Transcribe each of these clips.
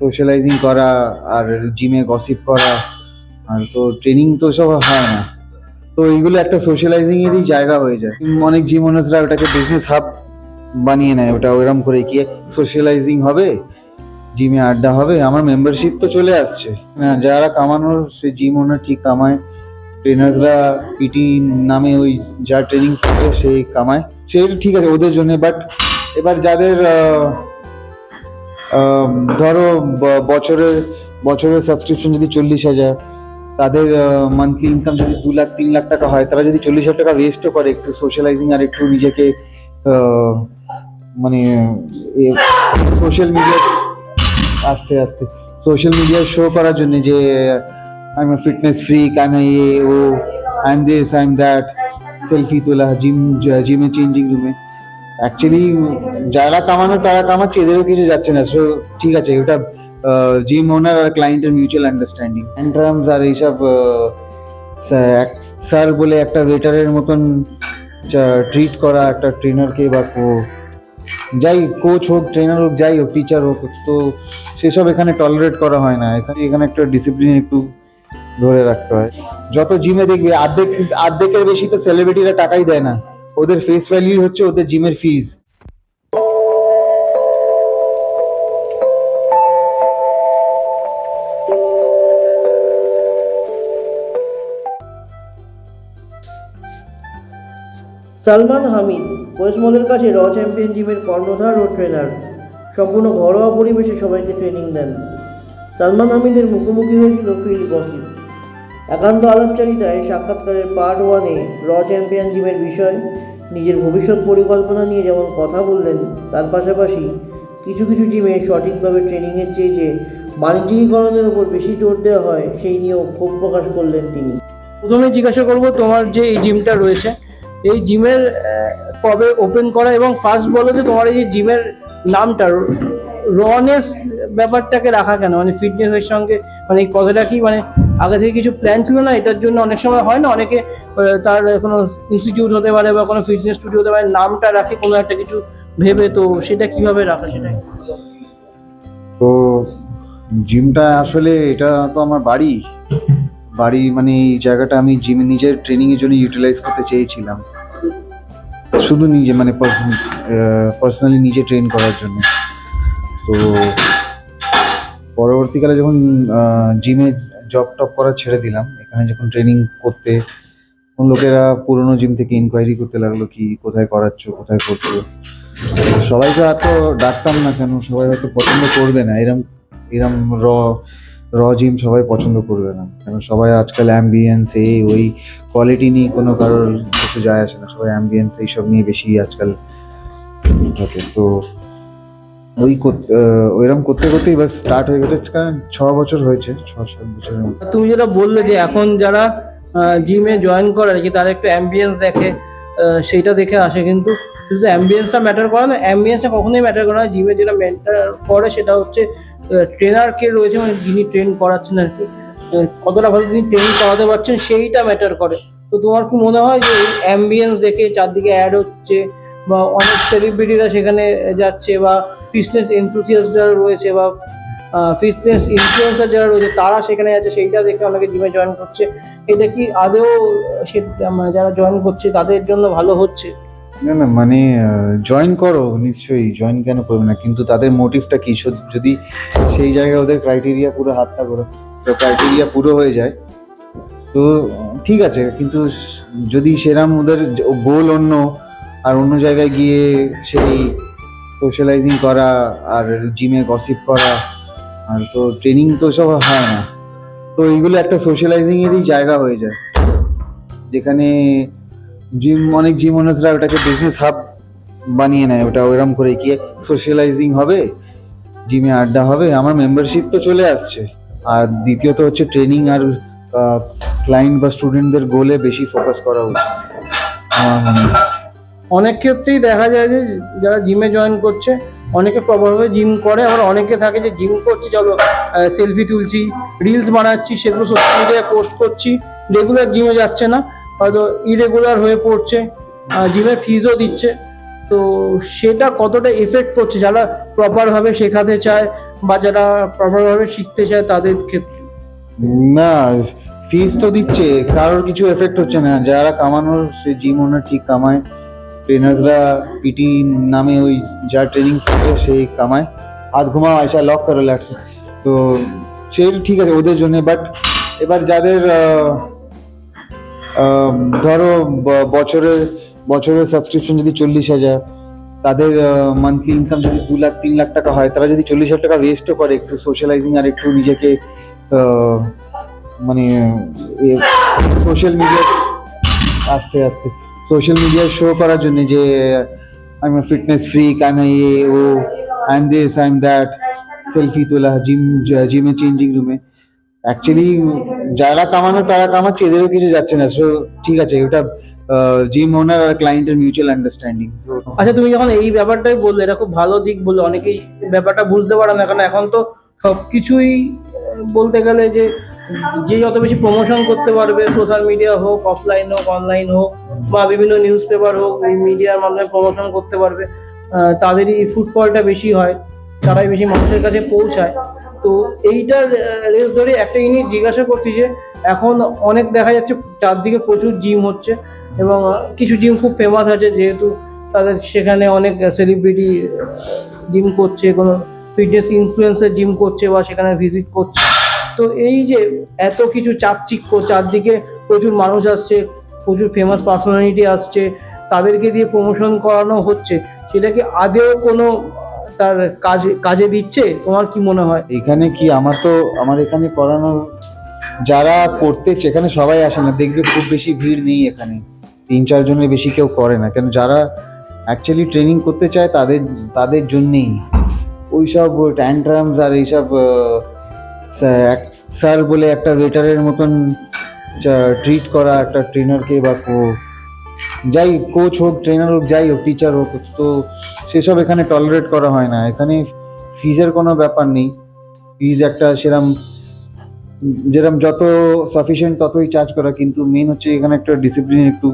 Socialising করা আর জিমে gossip করা আর তো ট্রেনিং তো সব হয় না। তো এইগুলো একটা সোশ্যালাইজিং এরই জায়গা হয়ে যায়। অনেক জিম ওনার্সরা ওটাকে বিজনেস হাব বানিয়ে নেয়, ওটা ওইরকম করে কি সোশ্যালাইজিং হবে জিমে আড্ডা হবে। আমার মেম্বারশিপ তো চলে আসছে। না যারা কামানোর সে জিম ওনার ঠিক কামায়। ট্রেনার্সরা পিটি নামে ওই যা ট্রেনিং করে সেই কামায়। সেই ঠিক আছে, ওদের জন্য বাট এবার যাদের ধরো বছরের বছরের সাবস্ক্রিপশন যদি চল্লিশ হাজার, তাদের মান্থলি ইনকাম যদি দু লাখ, তিন লাখ টাকা হয়, তারা যদি চল্লিশ হাজার টাকা ওয়েস্টও করে, একটু সোশ্যালাইজিং আর একটু নিজেকে মানে সোশ্যাল মিডিয়া আস্তে আস্তে সোশ্যাল মিডিয়া শো করার জন্য যে I fitness freak I am O I this I am that selfie তোলা জিম জিমে চেঞ্জিং রুমে অ্যাকচুয়ালি যারা কামানো, তারা কামাচ্ছে, এদেরও কিছু যাচ্ছে না। সো ঠিক আছে ওটা জিম ওনার আর ক্লায়েন্টের মিউচুয়াল আন্ডারস্ট্যান্ডিং অ্যান্ড্রামস আর এইসব স্যার বলে একটা ওয়েটারের মতন ট্রিট করা একটা ট্রেনারকে বা যাই কোচ হোক ট্রেনার হোক, যাই হোক টিচার হোক, তো সেসব এখানে টলারেট করা হয় না। এখানে এখানে একটা ডিসিপ্লিন একটু ধরে রাখতে হয়। যত জিমে দেখবি, অর্ধেক, অর্ধেকের বেশি তো সেলিব্রিটিরা টাকাই দেয় না। ওদের ফেস ভ্যালিউ হচ্ছে ওদের জিমের ফিজ সালমান হামিদ ওয়েস্টমলের কাছে র চ্যাম্পিয়ন জিমের কর্ণধার ও ট্রেনার সম্পূর্ণ ঘরোয়া পরিবেশে সবাইকে ট্রেনিং দেন। সালমান হামিদের মুখোমুখি হয়েছিল ফিল্ড গসিপ একান্ত আলাপচারিতায় সাক্ষাৎকারের পার্ট ওয়ানে র চ্যাম্পিয়ন জিমের বিষয়, নিজের ভবিষ্যৎ পরিকল্পনা নিয়ে যেমন কথা বললেন, তার পাশাপাশি কিছু কিছু জিমে সঠিকভাবে ট্রেনিংয়ের চেয়ে যে বাণিজ্যিকীকরণের ওপর বেশি জোর দেওয়া হয়, সেই নিয়েও ক্ষোভ প্রকাশ করলেন তিনি। প্রথমে জিজ্ঞাসা করব তোমার যে এই জিমটা রয়েছে, এই জিমের কবে ওপেন করা এবং ফার্স্ট বলো যে তোমার এই যে জিমের নামটা রনেস ব্যাপারটাকে রাখা কেন? মানে ফিটনেসের সঙ্গে মানে এই কথাটা কি মানে আগে থেকে কিছু প্ল্যান ছিল না, এটার জন্য অনেক সময় হয় না, অনেকে তার কোনো ইনস্টিটিউট হতে পারে বা কোনো ফিটনেস স্টুডিও হতে পারে, নামটা রাখে কোনো একটা কিছু ভেবে, তো সেটা কীভাবে রাখা সেটাই? তো জিমটা আসলে এটা তো আমার বাড়ি। বাড়ি মানে এই জায়গাটা আমি জিম নিজের ট্রেনিং এর জন্য ইউটিলাইজ করতে চেয়েছিলাম। শুধু নিজে মানে পার্সোনালি নিজে ট্রেন করার জন্য। তো পরবর্তীকালে যখন জিমে জব টপ করা ছেড়ে দিলাম। এখানে যখন ট্রেনিং করতে লোকেরা পুরোনো জিম থেকে ইনকোয়ারি করতে লাগল কি, কোথায় করাচ্ছ, কোথায় করছ? সবাই তো এত ডাকতাম না কেন, সবাই হয়তো পছন্দ করবে না। এরম এরম র র জিম সবাই পছন্দ করবে না। কেন সবাই আজকাল অ্যাম্বিয়েন্স এই, ওই কোয়ালিটি নিয়ে কোনো কারোর কিছু যায় আসে না। সবাই অ্যাম্বিয়েন্স এইসব নিয়ে বেশি আজকাল থাকে। তো ওই ওইরকম করতে করতেই বাস স্টার্ট হয়ে গেছে, কারণ ছ বছর হয়েছে, ছ সাত বছরের মতো তুমি যেটা বললে যে এখন যারা জিমে জয়েন করে আর কি তারা একটু অ্যাম্বিয়েন্স দেখে সেইটা দেখে আসে, কিন্তু শুধু অ্যাম্বিয়েন্সটা ম্যাটার করে না অ্যাম্বিয়েন্সটা কখনোই ম্যাটার করে না। জিমে যেটা ম্যাটার করে, সেটা হচ্ছে ট্রেনার কে রয়েছে মানে যিনি ট্রেন করাচ্ছেন আর কি। কতটা ভালো তিনি ট্রেন করাতে পারছেন, সেইটা ম্যাটার করে। তো তোমার কি মনে হয় যে অ্যাম্বিয়েন্স দেখে চারদিকে অ্যাড হচ্ছে বা অনেক সেলিব্রিটিরা সেখানে যাচ্ছে বা ফিটনেস এনথুসিয়াস যারা রয়েছে বা ফিটনেস ইনফ্লুয়েন্সার যারা রয়েছে তারা সেখানে যাচ্ছে, সেইটা দেখে অনেকে জিমে জয়েন করছে। এটা কি আদৌ সে মানে যারা জয়েন করছে তাদের জন্য ভালো হচ্ছে? না না মানে জয়েন করো, নিশ্চয়ই জয়েন কেন করবে না? কিন্তু তাদের মোটিভটা কি? যদি সেই জায়গায় ওদের ক্রাইটেরিয়া পুরো হাতটা করো, তো ক্রাইটেরিয়া পুরো হয়ে যায়, তো ঠিক আছে। কিন্তু যদি সেরাম ওদের গোল অন্য আর অন্য জায়গায় গিয়ে সেই সোশ্যালাইজিং করা আর জিমে গসিপ করা, আর তো ট্রেনিং তো সব হয় না। তো এইগুলো একটা সোশ্যালাইজিংয়েরই জায়গা হয়ে যায়। যেখানে জিম অনেক জিম ওনার্সরা ওটাকে বিজনেস হাব বানিয়ে নেয়। ওটা ওইরকম করে কি সোশ্যালাইজিং হবে জিমে আড্ডা হবে। আমার মেম্বারশিপ তো চলে আসছে। আর দ্বিতীয়ত হচ্ছে ট্রেনিং আর ক্লায়েন্ট বা স্টুডেন্টদের গোলে বেশি ফোকাস করা উচিত। আমার মনে হয়। অনেক ক্ষেত্রেই দেখা যায় যে যারা জিমে জয়েন করছে, অনেকে প্রপারভাবে জিম করে, আবার অনেকে থাকে যে জিম করছি, চলো সেলফি তুলছি রিলস বানাচ্ছি, সেগুলো সোশ্যাল মিডিয়ায় পোস্ট করছি রেগুলার জিমে যাচ্ছে না, হয়তো ইরেগুলার হয়ে পড়ছে জিমের ফিজও দিচ্ছে। তো সেটা কতটা এফেক্ট করছে, যারা প্রপারভাবে শেখাতে চায়, বা যারা প্রপারভাবে শিখতে চায়, তাদের ক্ষেত্রে? না ফিজ তো দিচ্ছে, কারোর কিছু এফেক্ট হচ্ছে না। যারা কামানোর, সে জিম ওনার ঠিক কামায়। ট্রেনার্সরা পিটি নামে ওই যা ট্রেনিং করে সেই কামায়। হাত ঘুমাও আয়সা লক করো ল্যাটস তো সে ঠিক আছে ওদের জন্য বাট এবার যাদের ধরো, ব- বছরের সাবস্ক্রিপশন যদি চল্লিশ হাজার, তাদের মান্থলি ইনকাম যদি দু লাখ, তিন লাখ টাকা হয়, তারা যদি চল্লিশ হাজার টাকা ওয়েস্টও করে, একটু সোশ্যালাইজিং আর একটু নিজেকে মানে সোশ্যাল মিডিয়া আস্তে আস্তে। সোশ্যাল মিডিয়ায় শো করার জন্য যে I am fitness freak I am a O I am this I am that selfie তোলা জিম জিমে চেঞ্জিং রুমে অ্যাকচুয়ালি যারা কামানো, তারা কামাচ্ছে, এদেরও কিছু যাচ্ছে না। সো ঠিক আছে ওটা জিম ওনার আর ক্লায়েন্টের মিউচুয়াল আন্ডারস্ট্যান্ডিং আচ্ছা তুমি যখন এই ব্যাপারটাই বললে, এটা খুব ভালো দিক বললে, অনেকেই ব্যাপারটা বুঝতে পারে না, কারণ এখন তো সবকিছুই বলতে গেলে যে যে যত বেশি প্রমোশন করতে পারবে সোশ্যাল মিডিয়া হোক অফলাইন হোক অনলাইন হোক বা বিভিন্ন নিউজ পেপার হোক, এই মিডিয়ার মাধ্যমে প্রমোশন করতে পারবে তাদেরই ফুটফলটা বেশি হয়, তারাই বেশি মানুষের কাছে পৌঁছায়। তো এইটার রেস ধরে একটা জিনিস জিজ্ঞাসা করছি যে, এখন অনেক দেখা যাচ্ছে চারদিকে প্রচুর জিম হচ্ছে এবং কিছু জিম খুব ফেমাস আছে, যেহেতু তাদের সেখানে অনেক সেলিব্রিটি জিম করছে, কোনো ফিটনেস ইনফ্লুয়েন্সার জিম করছে বা সেখানে ভিজিট করছে। তো এই যে এত কিছু চাকচিক্য, চারদিকে প্রচুর মানুষ আসছে প্রচুর ফেমাস পার্সোনালিটি আসছে, তাদেরকে দিয়ে প্রমোশন করানো হচ্ছে সেটা কি আদেও কোনো তার কাজে কাজে দিচ্ছে? তোমার কি মনে হয়? এখানে কি আমার তো, আমার এখানে করানো যারা করতে এখানে সবাই আসে না, দেখবে খুব বেশি ভিড় নেই এখানে। তিন চারজনের বেশি কেউ করে না, কেন যারা অ্যাকচুয়ালি ট্রেনিং করতে চায়, তাদের তাদের জন্যেই। ওই সব ট্যান্ট্রামস আর এইসব স্যার বলে একটা ওয়েটারের মতন ট্রিট করা একটা ট্রেনারকে বা যাই কোচ হোক ট্রেনার হোক, যাই হোক টিচার হোক, তো সেসব এখানে টলারেট করা হয় না। এখানে ফিজের কোনো ব্যাপার নেই। ফিজ একটা সেরম যেরকম যত সাফিসিয়েন্ট ততই চার্জ করা, কিন্তু মেন হচ্ছে এখানে একটা ডিসিপ্লিন একটু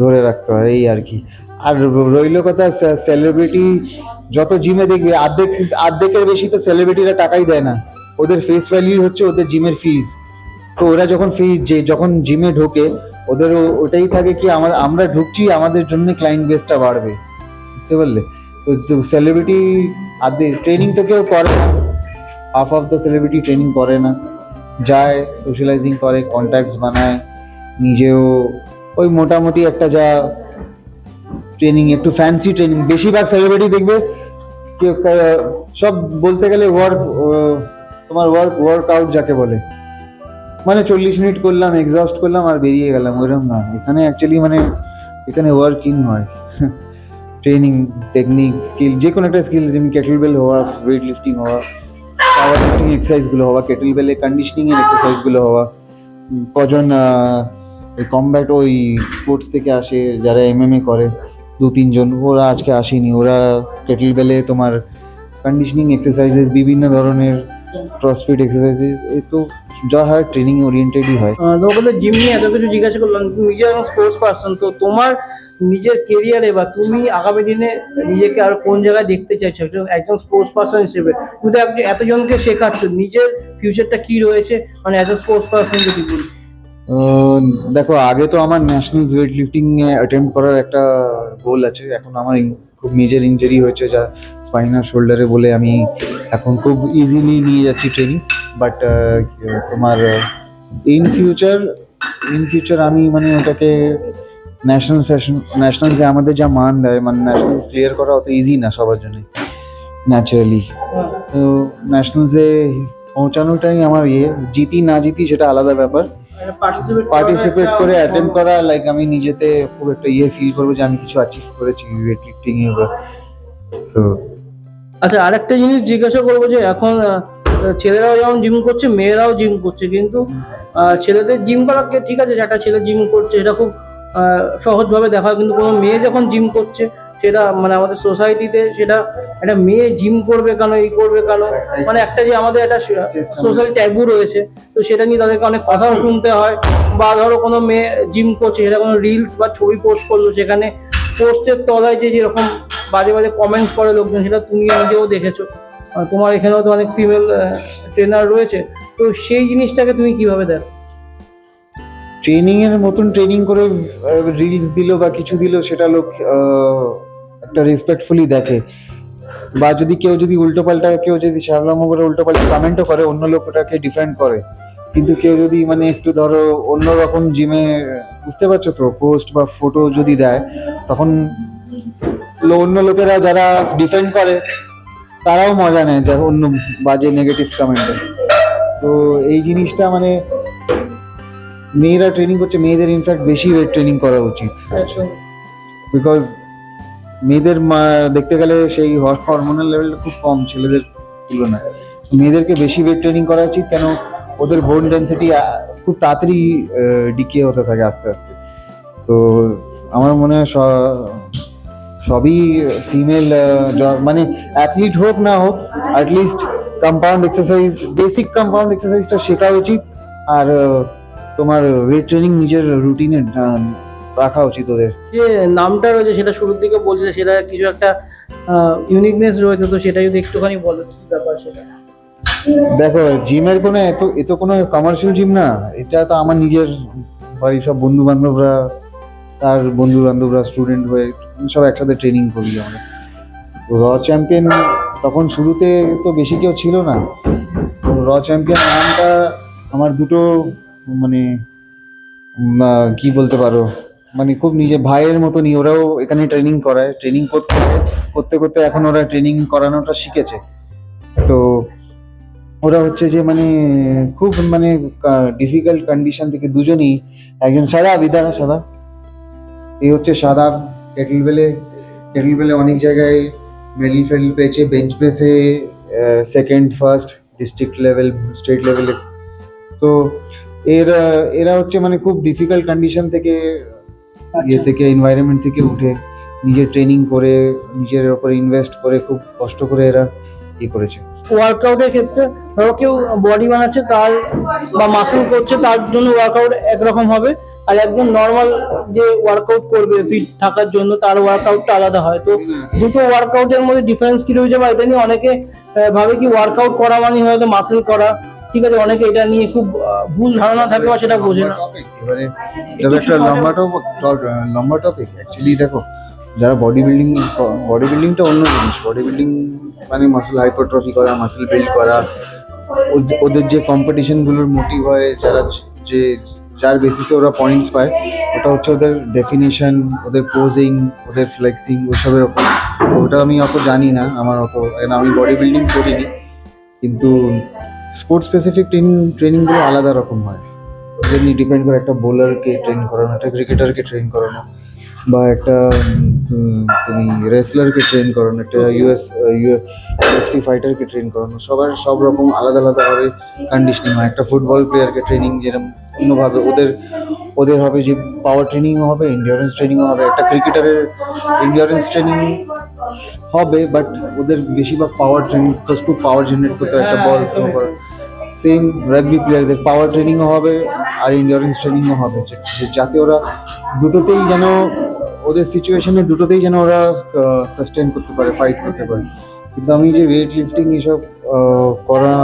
ধরে রাখতে হয়, এই আর কি। আর রইল কথা সেলিব্রিটি যত জিমে দেখবে, অর্ধেক, অর্ধেকের বেশি তো সেলিব্রিটিরা টাকাই দেয় না। ওদের ফেস ভ্যালিউ হচ্ছে ওদের জিমের ফিজ তো ওরা যখন ফিজ যে যখন জিমে ঢোকে, ওদের ওটাই থাকে কি আমার আমরা ঢুকছি, আমাদের জন্য ক্লায়েন্ট বেসটা বাড়বে। বুঝতে পারলে? তো সেলিব্রিটি আদে ট্রেনিং তো কেউ করে না। Half of the celebrity training করে না। যায় সোশ্যালাইজিং করে কন্ট্যাক্টস বানায়, নিজেও ওই মোটামুটি একটা যা ট্রেনিং একটু ফ্যান্সি ট্রেনিং বেশিরভাগ সেলিব্রিটি দেখবে সব বলতে গেলে ওয়ার্ক তোমার ওয়ার্ক ওয়ার্কআউট যাকে বলে। মানে চল্লিশ মিনিট করলাম এক্সস্ট করলাম আর বেরিয়ে গেলাম, ওইরকম না। এখানে অ্যাকচুয়ালি মানে এখানে ওয়ার্কিং হয়। ট্রেনিং টেকনিক স্কিল যে কোনো একটা স্কিল যেমন বেল হওয়া ওয়েট লিফটিং হওয়া পাওয়ার লিফটিং এক্সারসাইজগুলো হওয়া কেটল বেলে কন্ডিশনিং এর এক্সারসাইজগুলো হওয়া, কজন কমব্যাট ওই স্পোর্টস থেকে আসে, যারা এমএমএ করে দু তিনজন ওরা আজকে আসেনি। ওরা কেটল বেলে তোমার কন্ডিশনিং এক্সারসাইজেস বিভিন্ন ধরনের ক্রসফিট এক্সারসাইজেস এই তো যা হয় ট্রেনিং ওরিয়েন্টেডই হয়। তোমাকে জিম নিয়ে এত কিছু জিজ্ঞাসা করলাম, তুমি নিজে একজন স্পোর্টস পার্সন তো তোমার নিজের কেরিয়ারে বা তুমি আগামী দিনে নিজেকে আর কোন জায়গায় দেখতে চাইছো? একজন একজন স্পোর্টস পার্সন হিসেবে। তুমি তো এতজনকে শেখাচ্ছ, নিজের ফিউচারটা কি রয়েছে? মানে অ্যাজ এ স্পোর্টস পার্সন যদি বলি। দেখো, আগে তো আমার ন্যাশনাল ওয়েট লিফটিং অ্যাটেম্প করার একটা গোল আছে। এখন আমার খুব মেজর ইঞ্জুরি হয়েছে, যা স্পাইনার শোল্ডারে বলে আমি এখন খুব ইজিলি নিয়ে যাচ্ছি ট্রেনিং বাট তোমার ইন ফিউচার ইন ফিউচার আমি মানে ওটাকে ন্যাশনাল ফ্যাশন ন্যাশনালসে আমাদের যা মান দেয় মানে ন্যাশনালস ক্লিয়ার করা অত ইজি না সবার জন্য ন্যাচারালি তো ন্যাশনালসে পৌঁছানোটাই আমার ইয়ে জিতি না জিতি সেটা আলাদা ব্যাপার। পার্টিসিপেট করে অ্যাটেম্প করা লাইক আমি নিজেতে খুব একটা ইয়ে ফিল করব যে আমি কিছু অ্যাচিভ করেছি ওয়েট লিফটিং এ বা সো আচ্ছা আরেকটা জিনিস জিজ্ঞাসা করব যে এখন আহ, ছেলেরাও যেমন জিম করছে মেয়েরাও জিম করছে কিন্তু ছেলেদের জিম করাকে ঠিক আছে যে একটা ছেলে জিম করছে এটা খুব আহ, সহজভাবে দেখা হয় কিন্তু কোনো মেয়ে যখন জিম করছে সেটা মানে আমাদের সোসাইটিতে সেটা একটা মেয়ে জিম করবে কেন, এই করবে কেন? মানে একটা যে আমাদের একটা সোশ্যাল ট্যাবু রয়েছে, তো সেটা নিয়ে তাদেরকে অনেক কথাও শুনতে হয়। বা ধরো কোনো মেয়ে জিম করছে, সেটা কোনো রিলস বা ছবি পোস্ট করল, সেখানে পোস্টের তলায় যে যেরকম বাজে বাজে কমেন্টস করে লোকজন, সেটা তুমি নিজেও দেখেছ। তোমার এখানেও তো অনেক ফিমেল ট্রেনার রয়েছে, তো সেই জিনিসটাকে তুমি কীভাবে দেখো? ট্রেনিং এর মতন ট্রেনিং করে রিলস দিল বা কিছু দিল, সেটা লোক একটা রেসপেক্টফুলি দেখে। বা যদি কেউ যদি উল্টো পাল্টা কেউ যদি শ্যাবলাম করে উল্টো পাল্টা কমেন্টও করে অন্য লোকটাকে ডিফেন্ড করে। কিন্তু কেউ যদি মানে একটু ধরো অন্যরকম জিমে বুঝতে পারছ তো পোস্ট বা ফটো যদি দেয় তখন অন্য লোকেরা যারা ডিফেন্ড করে তারাও মজা নেয় যে অন্য বাজে নেগেটিভ কমেন্টে তো এই জিনিসটা মানে মেয়েরা ট্রেনিং করছে মেয়েদের ইনফ্যাক্ট বেশি ওয়েট ট্রেনিং করা উচিত। বিকজ মেয়েদের দেখতে গেলে সেই হরমোনাল লেভেলটা খুব কম ছেলেদের তুলনায়। মেয়েদেরকে বেশি ওয়েট ট্রেনিং করা উচিত কেন ওদের বোন ডেন্সিটি খুব তাড়াতাড়ি ডিকে হতে থাকে আস্তে আস্তে। তো আমার মনে হয় সবই ফিমেল মানে অ্যাথলিট হোক না হোক at least compound exercise basic compound এক্সারসাইজটা শেখা উচিত। আর তোমার ওয়েট ট্রেনিং নিজের রুটিনে রাখা উচিত ওদের। যে নামটা রয়েছে সেটা শুরুর দিকে বলছে সেটা কিছু একটা ইউনিকনেস রয়েছে তো সেটা যদি একটুখানি বলো কি ব্যাপার সেটা? দেখো জিমের কোনো এত এত কোনো কমার্শিয়াল জিম না। এটা তো আমার নিজের বাড়ির সব বন্ধু বান্ধবরা তার বন্ধু বান্ধবরা স্টুডেন্ট হয়ে সব একসাথে ট্রেনিং করি আমরা। র চ্যাম্পিয়ন তখন শুরুতে তো বেশি কেউ ছিল না। তো র চ্যাম্পিয়ন নামটা আমার দুটো মানে কি বলতে পারো? মানে খুব নিজে ভাইয়ের মতনই ওরাও এখানে ট্রেনিং করায়। ট্রেনিং করতে করতে করতে এখন ওরা ট্রেনিং করানোটা শিখেছে। তো ওরা হচ্ছে যে মানে খুব মানে ডিফিকাল্ট কন্ডিশন থেকে দুজনেই। একজন সাদা বিধান সাদা। এই হচ্ছে সাদা কেটল বেলে কেটল বেলে অনেক জায়গায় মেডেল ফেডেল পেয়েছে। Bench প্রেসে second first district level state লেভেলে তো এর, এরা হচ্ছে মানে খুব ডিফিকাল্ট কন্ডিশন থেকে ইয়ে থেকে এনভায়রনমেন্ট থেকে উঠে নিজের ট্রেনিং করে নিজের ওপরে ইনভেস্ট করে খুব কষ্ট করে এরা ইয়ে করেছে। ওয়ার্কআউটের ক্ষেত্রে ধরো কেউ বডি বানাচ্ছে তার বা মাসেল করছে তার জন্য ওয়ার্কআউট একরকম হবে। আর একদম নর্মাল যে ওয়ার্কআউট করবে ফিট থাকার জন্য তার ওয়ার্কআউটটা আলাদা হয়। তো দুটো ওয়ার্কআউটের মধ্যে ডিফারেন্স কি রয়েছে? বা এটা নিয়ে অনেকে ভাবে কি ওয়ার্কআউট করা মানে হয়তো মাসেল করা। ঠিক আছে অনেকে এটা নিয়ে খুব ভুল ধারণা থাকে বা সেটা বোঝে না। এবারে এটা একটা লম্বা টপ- লম্বা টপিক অ্যাকচুয়ালি দেখো যারা বডি বিল্ডিং বডি বিল্ডিংটা অন্য জিনিস বডি বিল্ডিং মানে মাসেল হাইপারট্রফি করা মাসেল বিল্ড করা ওদের যে কম্পিটিশনগুলোর মোটিভ হয় যারা যে যার বেসিসে ওরা পয়েন্টস পায় ওটা হচ্ছে ওদের ডেফিনেশন ওদের পোজিং ওদের ফ্লেক্সিং ওসবের ওপর। ওটা আমি অত জানি না আমার অত আমি বডি বিল্ডিং করিনি কিন্তু স্পোর্টস স্পেসিফিক ট্রেনিং ট্রেনিংগুলো আলাদা রকম হয়। যেমনি ডিপেন্ড করে একটা বোলারকে ট্রেন করানো একটা ক্রিকেটারকে ট্রেন করানো বা একটা তুমি রেসলারকে ট্রেন করানো একটা ইউএস ইউএফসি ফাইটারকে ট্রেন করানো সবার সব রকম আলাদা আলাদাভাবে কন্ডিশনিং হয়। একটা ফুটবল প্লেয়ারকে ট্রেনিং যেরকম অন্যভাবে ওদের ওদের হবে যে পাওয়ার ট্রেনিংও হবে এন্ডিওরেন্স ট্রেনিংও হবে একটা ক্রিকেটারের এন্ডিওরেন্স ট্রেনিং হবে বাট ওদের বেশিরভাগ পাওয়ার ট্রেনিং খুব পাওয়ার জেনারেট করতে একটা বল থ্রো করা। সেম রাগবি প্লেয়ারদের পাওয়ার ট্রেনিংও হবে আর ইন্ডোরেন্স ট্রেনিংও হবে। যাতে ওরা দুটোতেই যেন ওদের সিচুয়েশনে দুটোতেই যেন ওরা সাস্টেন করতে পারে ফাইট করতে পারে। কিন্তু আমি যে ওয়েট লিফটিং এসব করা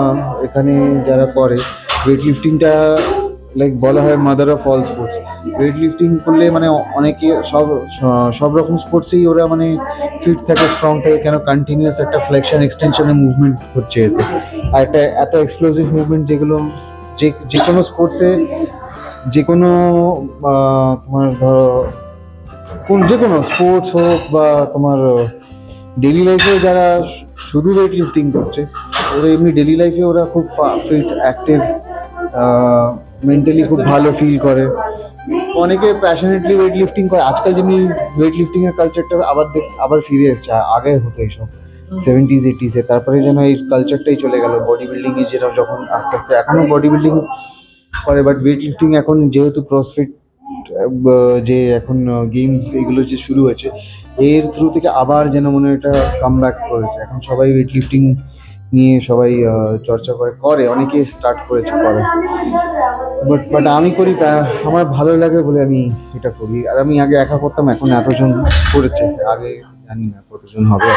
এখানে যারা করে ওয়েট লিফটিংটা লাইক বলা হয় mother of all sports weight lifting করলে মানে অনেকে সব সব রকম স্পোর্টসেই ওরা মানে ফিট থাকে স্ট্রং থাকে, কেন কন্টিনিউয়াস একটা ফ্লেকশন এক্সটেনশনের মুভমেন্ট হচ্ছে এতে। আর একটা, এত এক্সপ্লোসিভ মুভমেন্ট যেগুলো, যে যে কোনো স্পোর্টসে যে কোনো তোমার ধরো, কোন, যে কোনো স্পোর্টস হোক বা তোমার ডেলি লাইফে যারা শুধু ওয়েট লিফটিং করছে, ওরা এমনি ডেলি লাইফে ওরা খুব ফিট অ্যাক্টিভ মেন্টালি খুব ভালো ফিল করে। অনেকে প্যাশনেটলি ওয়েট লিফটিং করে। আজকাল যেমনি ওয়েট লিফটিং এর কালচারটা আবার আবার ফিরে এসছে। আগে হতো এইসব। সেভেন্টিজ এইটিসে তারপরে যেন এই কালচারটাই চলে গেল। বডি বিল্ডিং এ যেটা যখন আস্তে আস্তে এখনও বডি বিল্ডিং করে বাট ওয়েট লিফটিং এখন যেহেতু ক্রসফিট যে এখন গেমস এগুলো যে শুরু হয়েছে, এর থ্রু থেকে আবার যেন মনে হয় এটা কাম ব্যাক করেছে। এখন সবাই ওয়েট লিফটিং নিয়ে সবাই চর্চা করে করে। অনেকে স্টার্ট করেছে, করে। বাট বাট আমি করি আমার ভালো লাগে বলে আমি এটা করি। আর আমি আগে একা করতাম, এখন এতজন করেছে। আগে জানি না কতজন হবে।